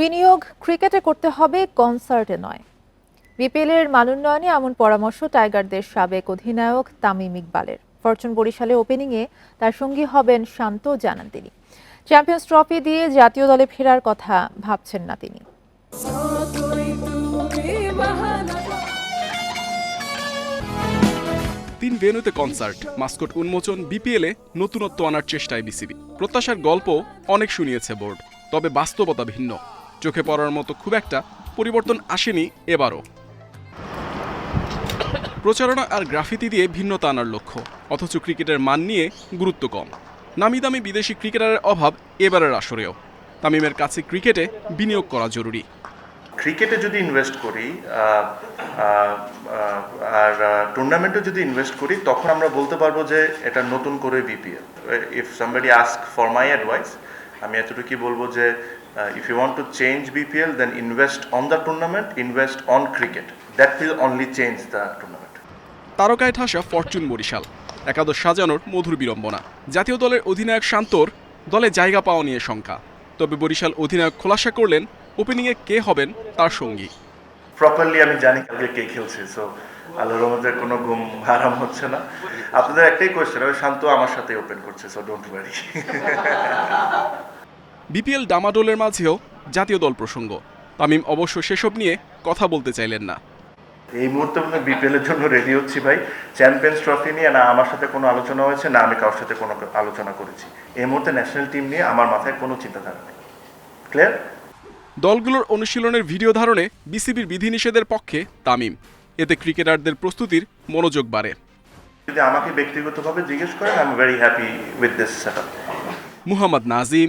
বিনিয়োগ ক্রিকেটে করতে হবে, কনসার্টে নয়। বিপিএলের মানোন্নয়নে এমন পরামর্শ টাইগারদের সাবেক অধিনায়ক তামিম ইকবালের। ফরচুন বরিশালে ওপেনিংয়ে তার সঙ্গী হবেন শান্ত, জানান তিনি। চ্যাম্পিয়ন্স ট্রফি দিয়ে জাতীয় দলে ফেরার কথা ভাবছেন না তিনি। তিন ভেন্যুতে কনসার্ট, মাস্কট উন্মোচন, বিপিএলে নতুনত্ব আনার চেষ্টায় বিসিবি। প্রত্যাশার গল্প অনেক শুনিয়েছে বোর্ড, তবে বাস্তবতা ভিন্ন। চোখে পড়ার মতো খুব একটা পরিবর্তন আসেনি এবারও। প্রচারণা আর গ্রাফিতি দিয়ে ভিন্নতা আনার লক্ষ্য, অথচ ক্রিকেটের মান নিয়ে গুরুত্ব কম। নামি দামি বিদেশি ক্রিকেটারের অভাব এবারের আসরেও। তামিমের কাছে ক্রিকেটে বিনিয়োগ করা জরুরি। ক্রিকেটে যদি ইনভেস্ট করি আর টুর্নামেন্টে যদি ইনভেস্ট করি, তখন আমরা বলতে পারব যে এটা নতুন করে BPL if somebody ask for my advice আমি এতটুকুই বলব যে if you want to change BPL then invest on the tournament invest on cricket that will only change the tournament তারকায় ঠাসা ফরচুন বরিশাল। একাদশ সাজানোর মধুর বিড়ম্বনা। জাতীয় দলের অধিনায়ক শান্তর দলে জায়গা পাওয়া নিয়ে শঙ্কা। তবে বরিশাল অধিনায়ক খোলাসা করলেন ওপেনিংয়ে কে হবেন তার সঙ্গী। প্রপারলি আমি জানি কালকে কে খেলছে সো আল্লাহর রহমতের কোনো ঘুম আরাম হচ্ছে না। আপনাদের একটাই কোয়েশ্চেন ওই শান্ত আমার সাথে ওপেন করছে সো ডোন্ট ওয়ারি বিপিএল ডামাডোলের মাঝেও জাতীয় দল প্রসঙ্গ। তামিম অবশ্য সেসব নিয়ে কথা বলতে চাইলেন না। এই মুহূর্তে আমি বিপিএল এর জন্য রেডি হচ্ছি ভাই। চ্যাম্পিয়ন্স ট্রফি নিয়ে না আমার সাথে কোনো আলোচনা হয়েছে না আমি কারোর সাথে কোনো আলোচনা করেছি। এই মুহূর্তে ন্যাশনাল টিম নিয়ে আমার মাথায় কোনো চিন্তাধারা নেই। ক্লিয়ার দলগুলোর অনুশীলনের ভিডিও ধারণে বিসিবির বিধিনিষেধের পক্ষে তামিম। এতে ক্রিকেটারদের প্রস্তুতির মনোযোগ বাড়ে। যদি আমাকে ব্যক্তিগতভাবে জিজ্ঞেস করেন I am very happy with this set Muhammad Nazim